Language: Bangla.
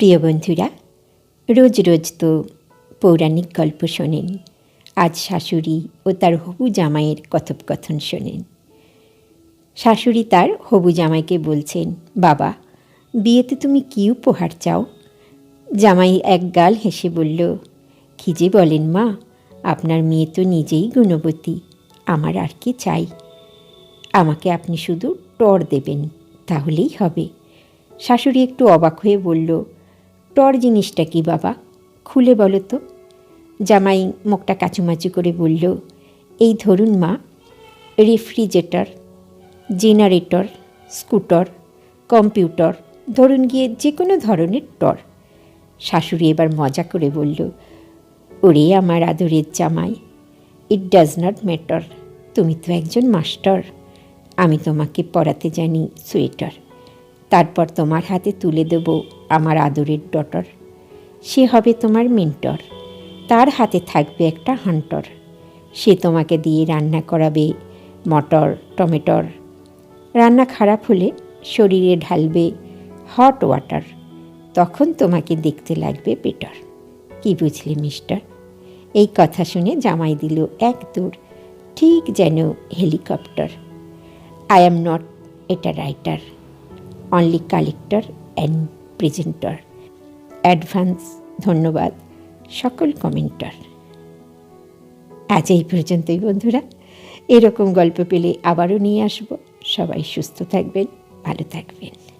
প্রিয় বন্ধুরা, রোজ রোজ তো পৌরাণিক গল্প শোনেন। আজ শাশুড়ি ও তার হবু জামাইয়ের কথোপকথন শোনেন। শাশুড়ি তার হবু জামাইকে বলছেন, বাবা, বিয়েতে তুমি কী উপহার চাও? জামাই এক গাল হেসে বলল যে বলেন মা, আপনার মেয়ে তো নিজেই গুণবতী, আমার আর কি চাই? আমাকে আপনি শুধু টর দেবেন, তাহলেই হবে। শাশুড়ি একটু অবাক হয়ে বলল টর জিনিসটা কি বাবা? খুলে বলো তো। জামাই মুখটা কাচুমাচু করে বলল, এই ধরুন মা, রেফ্রিজারেটর, জেনারেটর, স্কুটার, কম্পিউটার, ধরুন গিয়ে যে কোনো ধরনের টর। শাশুড়ি এবার মজা করে বলল, ওরে আমার আদরের জামাই ইট ডাজ নট ম্যাটার তুমি তো একজন মাস্টার, আমি তোমাকে পড়াতে জানি সোয়েটার তারপর তোমার হাতে তুলে দেব আমার আদরের ডটার। সে হবে তোমার মেন্টর। তার হাতে থাকবে একটা হান্টর। সে তোমাকে দিয়ে রান্না করাবে মটর, টমেটোর। রান্না খারাপ হলে শরীরে ঢালবে হট ওয়াটার তখন তোমাকে দেখতে লাগবে বেটার কি বুঝলি মিস্টার? এই কথা শুনে জামাই দিল এক দৌড় ঠিক যেন হেলিকপ্টার। আই অ্যাম নট এটা writer only collector and presenter advance ধন্যবাদ, সকল কমেন্টার আজ এই পর্যন্তই বন্ধুরা। এরকম গল্প পেলে আবারও নিয়ে আসব। সবাই সুস্থ থাকবেন, ভালো থাকবেন।